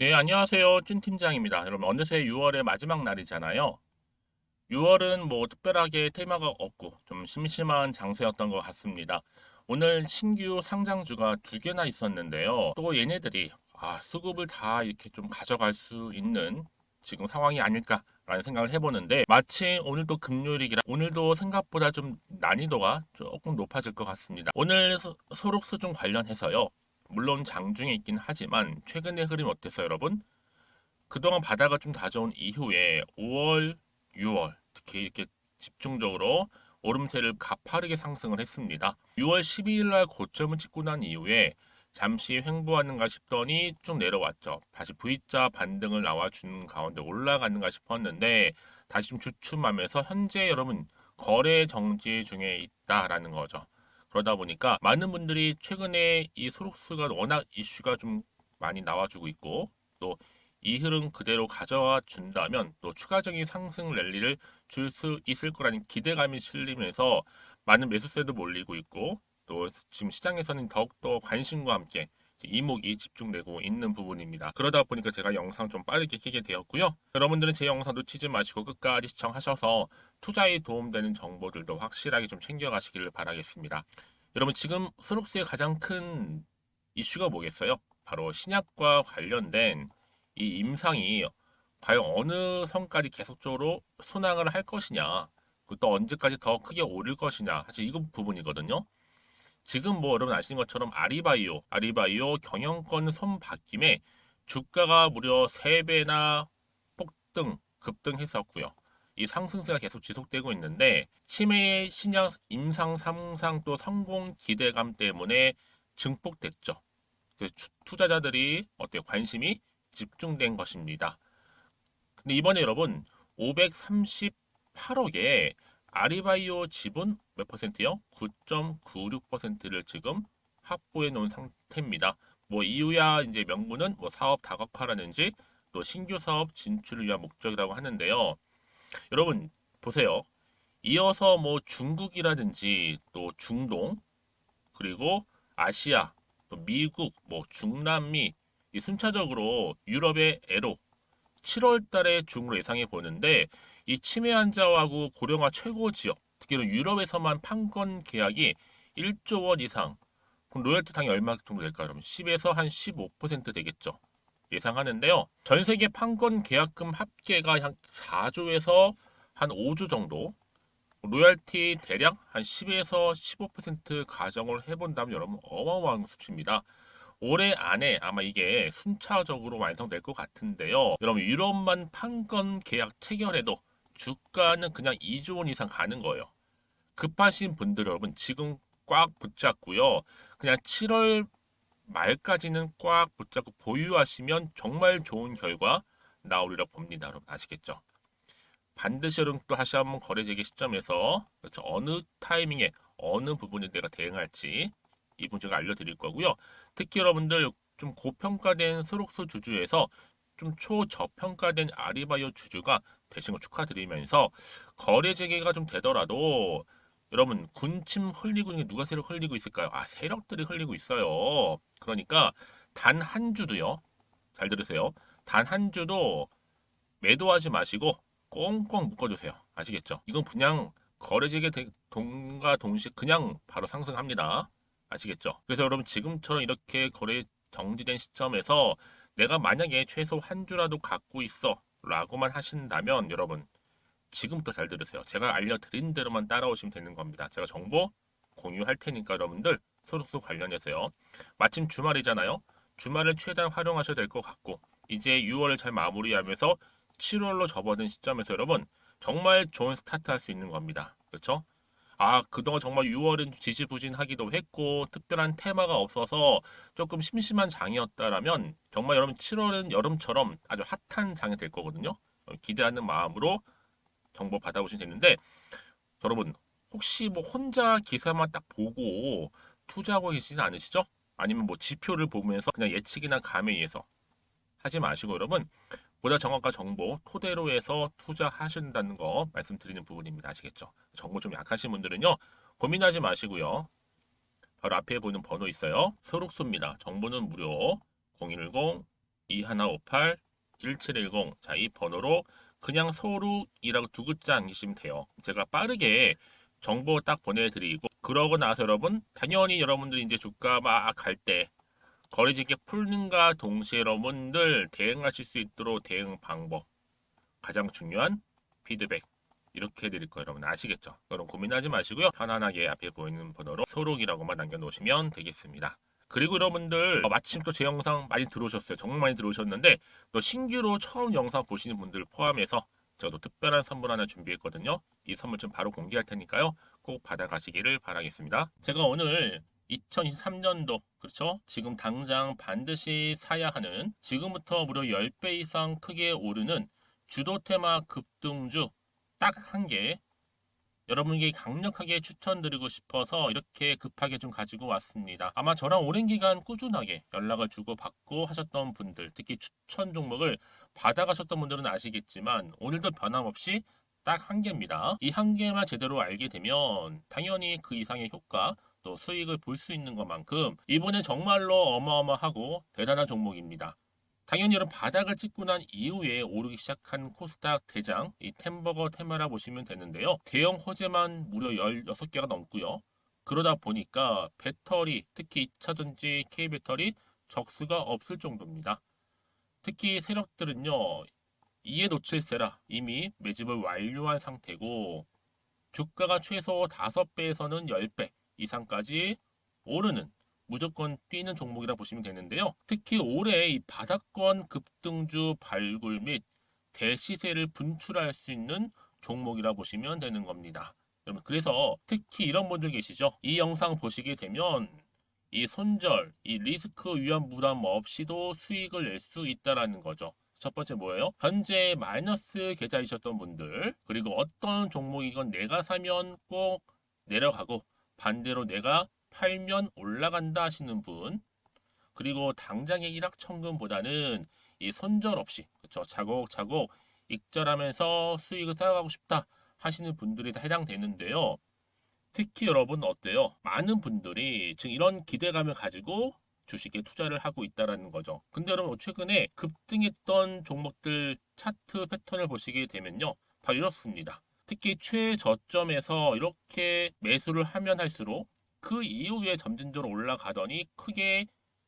네, 안녕하세요. 준 팀장입니다. 여러분, 어느새 6월의 마지막 날이잖아요. 6월은 뭐 특별하게 테마가 없고 좀 심심한 장세였던 것 같습니다. 오늘 신규 상장주가 두 개나 있었는데요. 또 얘네들이 아, 수급을 다 이렇게 좀 가져갈 수 있는 지금 상황이 아닐까라는 생각을 해보는데 마치 오늘도 금요일이라 오늘도 생각보다 좀 난이도가 조금 높아질 것 같습니다. 오늘 소- 소록수중 관련해서요. 물론 장중에 있긴 하지만 최근의 흐름 어땠어요, 여러분? 그동안 바다가 좀 다져온 이후에 5월, 6월 특히 이렇게 집중적으로 오름세를 가파르게 상승을 했습니다. 6월 12일 날 고점을 찍고 난 이후에 잠시 횡보하는가 싶더니 쭉 내려왔죠. 다시 V자 반등을 나와주는 가운데 올라가는가 싶었는데 다시 좀 주춤하면서 현재 여러분 거래 정지 중에 있다라는 거죠. 그러다 보니까 많은 분들이 최근에 이 소록수가 워낙 이슈가 좀 많이 나와주고 있고 또 이 흐름 그대로 가져와 준다면 또 추가적인 상승 랠리를 줄 수 있을 거라는 기대감이 실리면서 많은 매수세도 몰리고 있고 또 지금 시장에서는 더욱더 관심과 함께 이목이 집중되고 있는 부분입니다. 그러다 보니까 제가 영상 좀 빠르게 키게 되었고요. 여러분들은 제 영상 놓치지 마시고 끝까지 시청하셔서 투자에 도움되는 정보들도 확실하게 좀 챙겨가시기를 바라겠습니다. 여러분 지금 소록스의 가장 큰 이슈가 뭐겠어요? 바로 신약과 관련된 이 임상이 과연 어느 선까지 계속적으로 순항을 할 것이냐, 그리고 또 언제까지 더 크게 오를 것이냐, 사실 이거 부분이거든요. 지금 뭐 여러분 아시는 것처럼 아리바이오, 아리바이오 경영권 손바뀜에 주가가 무려 3배나 폭등, 급등했었고요. 이 상승세가 계속 지속되고 있는데 치매의 신약 임상 3상 또 성공 기대감 때문에 증폭됐죠. 그 추- 투자자들이 어때요? 관심이 집중된 것입니다. 근데 이번에 여러분 538억에 아리바이오 지분 몇 퍼센트요? 9.96%를 지금 확보해 놓은 상태입니다. 뭐 이유야 이제 명분은 뭐 사업 다각화라든지 또 신규 사업 진출을 위한 목적이라고 하는데요. 여러분 보세요. 이어서 뭐 중국이라든지 또 중동 그리고 아시아 또 미국 뭐 중남미 이 순차적으로 유럽의 애로 7월 달에 중으로 예상해 보는데 이 치매 환자하고 고령화 최고 지역 특히는 유럽에서만 판권 계약이 1조 원 이상 그럼 로열티 당이 얼마 정도 될까요? 그러면 10에서 한 15% 되겠죠. 예상하는데요. 전 세계 판권 계약금 합계가 한 4조에서 한 5조 정도 로열티 대략 한 10에서 15% 가정을 해본다면 여러분 어마어마한 수치입니다. 올해 안에 아마 이게 순차적으로 완성될 것 같은데요. 여러분 유럽만 판권 계약 체결해도 주가는 그냥 2조 원 이상 가는 거예요. 급하신 분들 여러분 지금 꽉 붙잡고요. 그냥 7월 말까지는 꽉 붙잡고 보유하시면 정말 좋은 결과 나오리라 봅니다. 여러분 아시겠죠? 반드시 여러분 또 다시 한번 거래 재개 시점에서 그렇죠? 어느 타이밍에 어느 부분에 내가 대응할지 이 부분 제가 알려드릴 거고요. 특히 여러분들 좀 고평가된 소록소 주주에서 좀 초저평가된 아리바이오 주주가 되신 거 축하드리면서 거래 재개가 좀 되더라도 여러분 군침 흘리고 있는 게 누가 세력 흘리고 있을까요? 아 세력들이 흘리고 있어요. 그러니까 단 한 주도요. 잘 들으세요. 단 한 주도 매도하지 마시고 꽁꽁 묶어주세요. 아시겠죠? 이건 그냥 거래 재개 되- 동과 동시에 그냥 바로 상승합니다. 아시겠죠? 그래서 여러분 지금처럼 이렇게 거래 정지된 시점에서 내가 만약에 최소 한 주라도 갖고 있어 라고만 하신다면 여러분 지금부터 잘 들으세요. 제가 알려드린 대로만 따라오시면 되는 겁니다. 제가 정보 공유할 테니까 여러분들 소득수 관련해서요. 마침 주말이잖아요. 주말을 최대한 활용하셔야 될 것 같고 이제 6월을 잘 마무리하면서 7월로 접어든 시점에서 여러분 정말 좋은 스타트 할 수 있는 겁니다. 그렇죠? 아, 그동안 정말 6월은 지지부진하기도 했고 특별한 테마가 없어서 조금 심심한 장이었다라면 정말 여러분 7월은 여름처럼 아주 핫한 장이 될 거거든요. 어, 기대하는 마음으로 정보 받아보시면 되는데 여러분 혹시 뭐 혼자 기사만 딱 보고 투자하고 계시진 않으시죠? 아니면 뭐 지표를 보면서 그냥 예측이나 감에 의해서 하지 마시고 여러분 보다 정확한 정보 토대로 해서 투자하신다는 거 말씀드리는 부분입니다. 아시겠죠? 정보 좀 약하신 분들은요 고민하지 마시고요. 바로 앞에 보이는 번호 있어요. 서록소입니다. 정보는 무료 010 2158 1710. 자, 이 번호로 그냥 소룩이라고 두 글자 남기시면 돼요. 제가 빠르게 정보 딱 보내드리고 그러고 나서 여러분 당연히 여러분들이 이제 주가 막 갈 때 거래지게 풀는가 동시에 여러분들 대응하실 수 있도록 대응 방법. 가장 중요한 피드백. 이렇게 드릴 거예요 여러분. 아시겠죠? 여러분 고민하지 마시고요. 편안하게 앞에 보이는 번호로 소록이라고만 남겨놓으시면 되겠습니다. 그리고 여러분들 어, 마침 또 제 영상 많이 들어오셨어요. 정말 많이 들어오셨는데 또 신규로 처음 영상 보시는 분들 포함해서 또 특별한 선물 하나 준비했거든요. 이 선물 좀 바로 공개할 테니까요. 꼭 받아가시기를 바라겠습니다. 제가 오늘 2023년도 그렇죠? 지금 당장 반드시 사야 하는 지금부터 무려 10배 이상 크게 오르는 주도 테마 급등주 딱 한 개 여러분에게 강력하게 추천드리고 싶어서 이렇게 급하게 좀 가지고 왔습니다. 아마 저랑 오랜 기간 꾸준하게 연락을 주고 받고 하셨던 분들, 특히 추천 종목을 받아가셨던 분들은 아시겠지만 오늘도 변함없이 딱 한 개입니다. 이 한 개만 제대로 알게 되면 당연히 그 이상의 효과 또 수익을 볼 수 있는 것만큼 이번엔 정말로 어마어마하고 대단한 종목입니다. 당연히 여러분 바닥을 찍고 난 이후에 오르기 시작한 코스닥 대장 이 템버거 테마라 보시면 되는데요. 대형 호재만 무려 16개가 넘고요. 그러다 보니까 배터리, 특히 2차전지 K배터리 적수가 없을 정도입니다. 특히 세력들은요. 이에 놓칠세라 이미 매집을 완료한 상태고 주가가 최소 5배에서는 10배 이상까지 오르는 무조건 뛰는 종목이라 보시면 되는데요. 특히 올해 이 바닥권 급등주 발굴 및 대시세를 분출할 수 있는 종목이라 보시면 되는 겁니다. 여러분 그래서 특히 이런 분들 계시죠. 이 영상 보시게 되면 이 손절, 이 리스크 위험 부담 없이도 수익을 낼 수 있다라는 거죠. 첫 번째 뭐예요? 현재 마이너스 계좌이셨던 분들 그리고 어떤 종목이건 내가 사면 꼭 내려가고 반대로 내가 팔면 올라간다 하시는 분 그리고 당장의 일확천금보다는 이 손절 없이 그렇죠 차곡차곡 익절하면서 수익을 쌓아가고 싶다 하시는 분들이 다 해당되는데요. 특히 여러분 어때요? 많은 분들이 지금 이런 기대감을 가지고 주식에 투자를 하고 있다라는 거죠. 근데 여러분 최근에 급등했던 종목들 차트 패턴을 보시게 되면요. 바로 이렇습니다. 특히 최저점에서 이렇게 매수를 하면 할수록 그 이후에 점진적으로 올라가더니 크게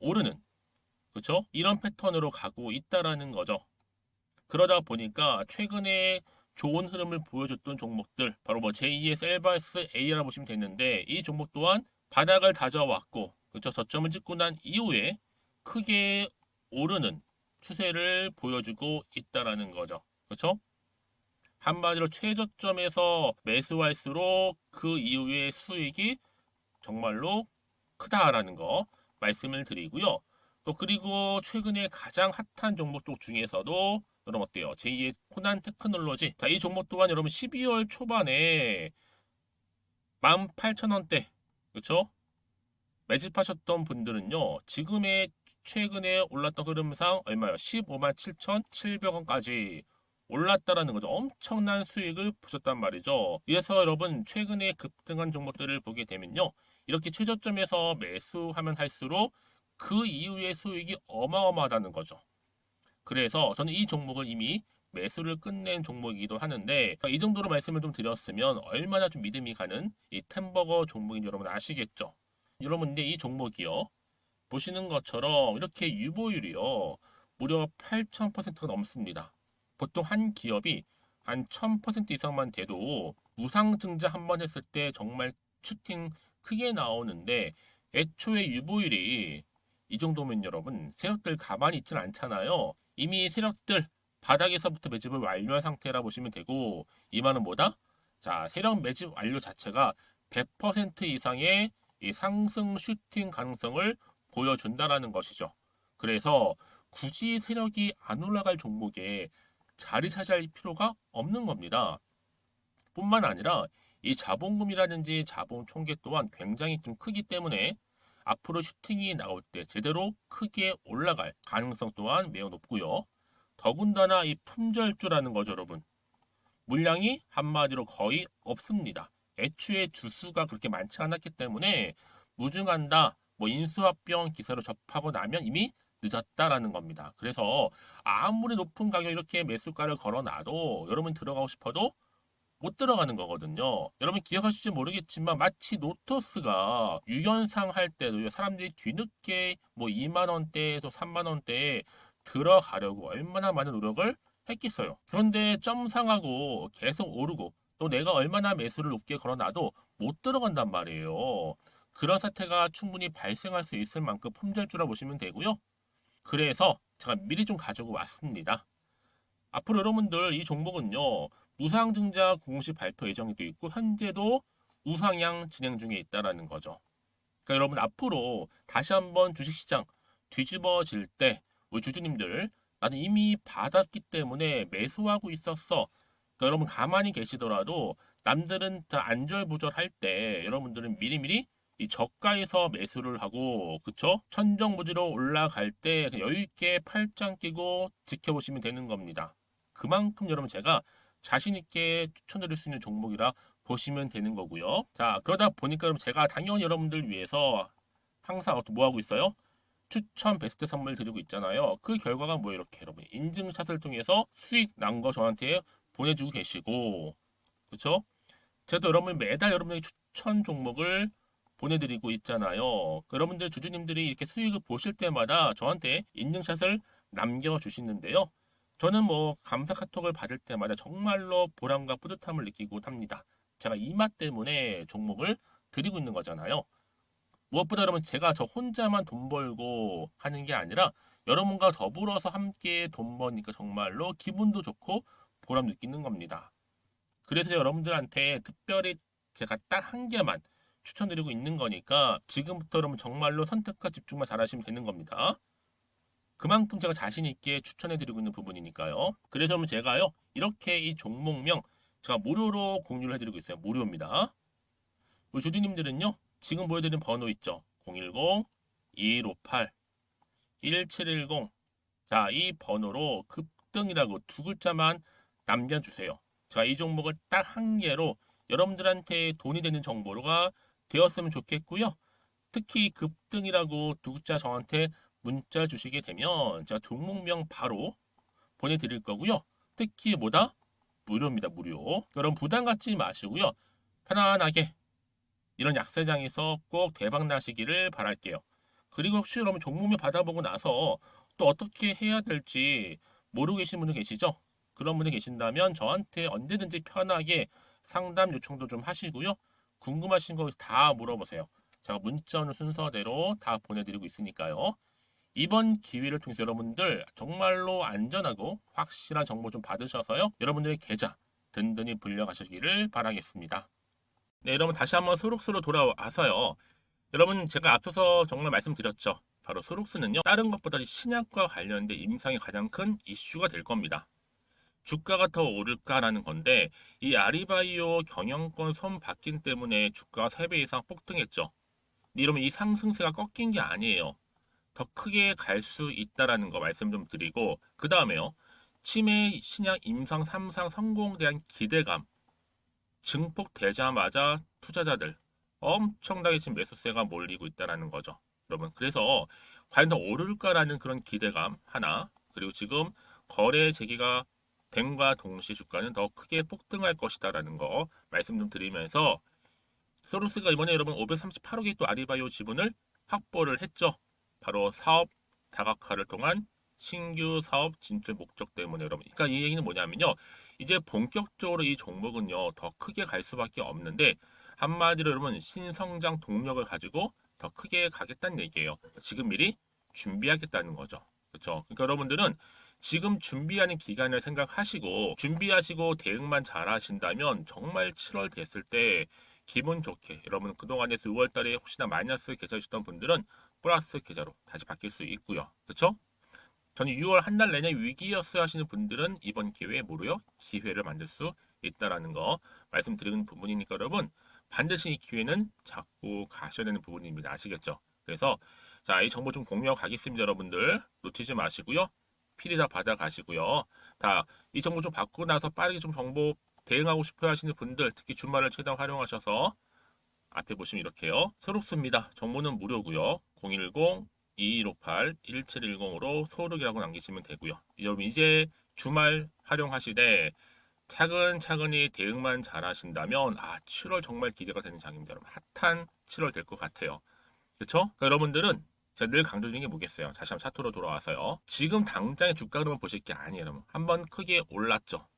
오르는 그렇죠? 이런 패턴으로 가고 있다라는 거죠. 그러다 보니까 최근에 좋은 흐름을 보여줬던 종목들 바로 뭐 제2의 셀바스 A라 보시면 되는데 이 종목 또한 바닥을 다져왔고 그렇죠? 저점을 찍고 난 이후에 크게 오르는 추세를 보여주고 있다라는 거죠. 그렇죠? 한마디로 최저점에서 매수할수록 그 이후에 수익이 정말로 크다라는 거 말씀을 드리고요. 또 그리고 최근에 가장 핫한 종목 쪽 중에서도 여러분 어때요? 제2의 코난 테크놀로지. 자, 이 종목 또한 여러분 12월 초반에 18,000원대. 그렇죠? 매집하셨던 분들은요. 지금의 최근에 올랐던 흐름상 얼마요? 15만 7,700원까지 올랐다라는 거죠. 엄청난 수익을 보셨단 말이죠. 그래서 여러분 최근에 급등한 종목들을 보게 되면요. 이렇게 최저점에서 매수하면 할수록 그 이후의 수익이 어마어마하다는 거죠. 그래서 저는 이 종목을 이미 매수를 끝낸 종목이기도 하는데 이 정도로 말씀을 좀 드렸으면 얼마나 좀 믿음이 가는 이 템버거 종목인지 여러분 아시겠죠? 여러분 근데 이 종목이요. 보시는 것처럼 이렇게 유보율이요. 무려 8,000%가 넘습니다. 보통 한 기업이 한 1000% 이상만 돼도 무상증자 한 번 했을 때 정말 슈팅 크게 나오는데 애초에 유보율이 이 정도면 여러분 세력들 가만히 있진 않잖아요. 이미 세력들 바닥에서부터 매집을 완료한 상태라 보시면 되고 이만은 뭐다? 자 세력 매집 완료 자체가 100% 이상의 이 상승 슈팅 가능성을 보여준다라는 것이죠. 그래서 굳이 세력이 안 올라갈 종목에 자리 차지할 필요가 없는 겁니다. 뿐만 아니라 이 자본금이라든지 자본 총계 또한 굉장히 좀 크기 때문에 앞으로 슈팅이 나올 때 제대로 크게 올라갈 가능성 또한 매우 높고요. 더군다나 이 품절주라는 거죠, 여러분. 물량이 한마디로 거의 없습니다. 애초에 주수가 그렇게 많지 않았기 때문에 무증한다, 뭐 인수합병 기사로 접하고 나면 이미 늦었다라는 겁니다. 그래서 아무리 높은 가격 이렇게 매수가를 걸어놔도 여러분 들어가고 싶어도 못 들어가는 거거든요. 여러분 기억하실지 모르겠지만 마치 노토스가 유연상 할 때도 사람들이 뒤늦게 뭐 2만 원대에서 3만 원대에 들어가려고 얼마나 많은 노력을 했겠어요. 그런데 점상하고 계속 오르고 또 내가 얼마나 매수를 높게 걸어놔도 못 들어간단 말이에요. 그런 사태가 충분히 발생할 수 있을 만큼 품절주라 보시면 되고요. 그래서 제가 미리 좀 가지고 왔습니다. 앞으로 여러분들 이 종목은요. 우상증자 공식 발표 예정이 돼 있고 현재도 우상향 진행 중에 있다라는 거죠. 그러니까 여러분 앞으로 다시 한번 주식시장 뒤집어질 때 우리 주주님들 나는 이미 받았기 때문에 매수하고 있었어. 그러니까 여러분 가만히 계시더라도 남들은 다 안절부절할 때 여러분들은 미리미리 이 저가에서 매수를 하고 그쵸? 천정부지로 올라갈 때 여유 있게 팔짱 끼고 지켜보시면 되는 겁니다. 그만큼 여러분 제가 자신 있게 추천드릴 수 있는 종목이라 보시면 되는 거고요. 자 그러다 보니까 여러분 제가 당연히 여러분들 위해서 항상 뭐 하고 있어요? 추천 베스트 선물 드리고 있잖아요. 그 결과가 뭐 이렇게 여러분 인증샷을 통해서 수익 난 거 저한테 보내주고 계시고 그렇죠? 제가 여러분 매달 여러분에게 추천 종목을 보내드리고 있잖아요. 여러분들 주주님들이 이렇게 수익을 보실 때마다 저한테 인증샷을 남겨주시는데요. 저는 뭐 감사 카톡을 받을 때마다 정말로 보람과 뿌듯함을 느끼고 합니다. 제가 이 맛 때문에 종목을 드리고 있는 거잖아요. 무엇보다 여러분 제가 저 혼자만 돈 벌고 하는 게 아니라 여러분과 더불어서 함께 돈 버니까 정말로 기분도 좋고 보람 느끼는 겁니다. 그래서 여러분들한테 특별히 제가 딱 한 개만 추천드리고 있는 거니까 지금부터 여러분 정말로 선택과 집중만 잘하시면 되는 겁니다. 그만큼 제가 자신 있게 추천해드리고 있는 부분이니까요. 그래서 여러분 제가요 이렇게 이 종목명 제가 무료로 공유를 해드리고 있어요. 무료입니다. 우리 주주님들은요 지금 보여드린 번호 있죠. 010-2158-1710 자, 이 번호로 급등이라고 두 글자만 남겨주세요. 자, 이 종목을 딱 한 개로 여러분들한테 돈이 되는 정보가 되었으면 좋겠고요. 특히 급등이라고 두 글자 저한테 문자 주시게 되면 제가 종목명 바로 보내드릴 거고요. 특히 뭐다? 무료입니다. 무료. 여러분 부담 갖지 마시고요. 편안하게 이런 약세장에서 꼭 대박 나시기를 바랄게요. 그리고 혹시 여러분 종목명 받아보고 나서 또 어떻게 해야 될지 모르고 계신 분들 계시죠? 그런 분들 계신다면 저한테 언제든지 편하게 상담 요청도 좀 하시고요. 궁금하신 거 다 물어보세요. 제가 문자 오는 순서대로 다 보내드리고 있으니까요. 이번 기회를 통해서 여러분들 정말로 안전하고 확실한 정보 좀 받으셔서요. 여러분들의 계좌 든든히 불려가시기를 바라겠습니다. 네, 여러분 다시 한번 소록스로 돌아와서요. 여러분 제가 앞서서 정말 말씀드렸죠. 바로 소록스는요. 다른 것보다 신약과 관련된 임상이 가장 큰 이슈가 될 겁니다. 주가가 더 오를까라는 건데 이 아리바이오 경영권 손 바뀐 때문에 주가가 3배 이상 폭등했죠. 이러면 이 상승세가 꺾인 게 아니에요. 더 크게 갈 수 있다라는 거 말씀 좀 드리고 그 다음에요. 치매 신약 임상 3상 성공에 대한 기대감 증폭되자마자 투자자들 엄청나게 지금 매수세가 몰리고 있다라는 거죠. 여러분 그래서 과연 더 오를까라는 그런 기대감 하나 그리고 지금 거래 재개가 됨과 동시에 주가는 더 크게 폭등할 것이다라는 거 말씀 좀 드리면서 소로스가 이번에 여러분 538억의 또 아리바이오 지분을 확보를 했죠. 바로 사업 다각화를 통한 신규 사업 진출 목적 때문에 여러분. 그러니까 이 얘기는 뭐냐면요. 이제 본격적으로 이 종목은요. 더 크게 갈 수밖에 없는데 한마디로 여러분 신성장 동력을 가지고 더 크게 가겠다는 얘기예요. 지금 미리 준비하겠다는 거죠. 그렇죠? 그러니까 여러분들은 지금 준비하는 기간을 생각하시고 준비하시고 대응만 잘 하신다면 정말 7월 됐을 때 기분 좋게 여러분 그동안에 6월 달에 혹시나 마이너스 계좌이셨던 분들은 플러스 계좌로 다시 바뀔 수 있고요. 그렇죠? 저는 6월 한 달 내내 위기였어야 하시는 분들은 이번 기회에 모르요 기회를 만들 수 있다라는 거 말씀드리는 부분이니까 여러분 반드시 이 기회는 잡고 가셔야 되는 부분입니다. 아시겠죠? 그래서 자, 이 정보 좀 공유하고 가겠습니다, 여러분들. 놓치지 마시고요. 필히 다 받아 가시고요. 다 이 정보 좀 받고 나서 빠르게 좀 정보 대응하고 싶어 하시는 분들, 특히 주말을 최대한 활용하셔서 앞에 보시면 이렇게요. 새롭습니다. 정보는 무료고요. 010 2158 1710으로 소득이라고 남기시면 되고요. 여러분 이제 주말 활용하시되 차근차근히 대응만 잘 하신다면 아 7월 정말 기대가 되는 장입니다. 여러분 핫한 7월 될 것 같아요. 그렇죠? 그러니까 여러분들은 제가 늘 강조드리는 게 뭐겠어요? 다시 한번 차트로 돌아와서요. 지금 당장의 주가 흐름을 보실 게 아니에요, 여러분. 한번 크게 올랐죠.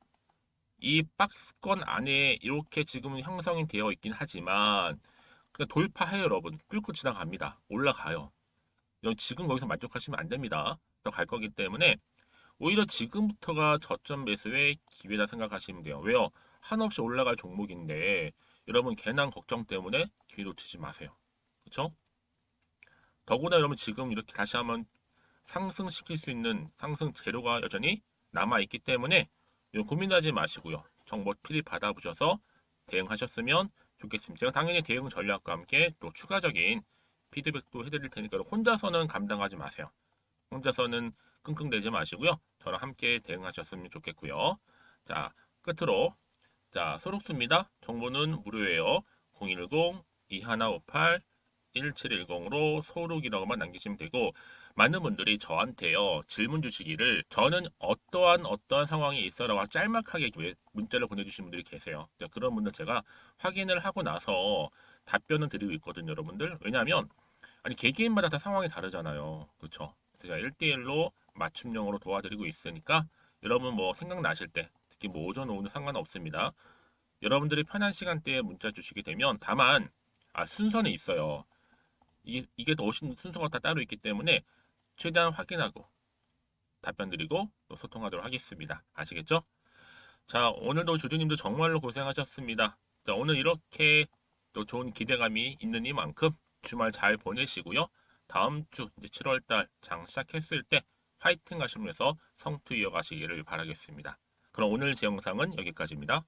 이 박스권 안에 이렇게 지금 형성이 되어 있긴 하지만 그냥 돌파해요, 여러분. 뚫고 지나갑니다. 올라가요. 지금 거기서 만족하시면 안 됩니다. 더 갈 거기 때문에 오히려 지금부터가 저점 매수의 기회다 생각하시면 돼요. 왜요? 한없이 올라갈 종목인데 여러분 괜한 걱정 때문에 기회 놓치지 마세요. 그렇죠? 더구나 여러분 지금 이렇게 다시 한번 상승시킬 수 있는 상승 재료가 여전히 남아 있기 때문에 고민하지 마시고요. 정보 필히 받아보셔서 대응하셨으면 좋겠습니다. 제가 당연히 대응 전략과 함께 또 추가적인 피드백도 해드릴 테니까 혼자서는 감당하지 마세요. 혼자서는 끙끙대지 마시고요. 저랑 함께 대응하셨으면 좋겠고요. 자, 끝으로 자, 소록수입니다. 정보는 무료예요. 010-2158 1710으로 소록이라고만 남기시면 되고 많은 분들이 저한테요 질문 주시기를 저는 어떠한 어떠한 상황이 있어라고 짤막하게 왜- 문자를 보내주시는 분들이 계세요. 자, 그런 분들 제가 확인을 하고 나서 답변을 드리고 있거든요, 여러분들. 왜냐하면 아니 개개인마다 다 상황이 다르잖아요, 그렇죠? 제가 1대1로 맞춤형으로 도와드리고 있으니까 여러분 뭐 생각나실 때 특히 뭐 오전 오후는 상관없습니다. 여러분들이 편한 시간대에 문자 주시게 되면 다만 아 순서는 있어요. 이, 이게 더 오신 순서가 다 따로 있기 때문에 최대한 확인하고 답변 드리고 또 소통하도록 하겠습니다. 아시겠죠? 자, 오늘도 주주님도 정말로 고생하셨습니다. 자, 오늘 이렇게 또 좋은 기대감이 있는 이만큼 주말 잘 보내시고요. 다음 주 이제 7월 달 장 시작했을 때 화이팅 하시면서 성투 이어가시기를 바라겠습니다. 그럼 오늘 제 영상은 여기까지입니다.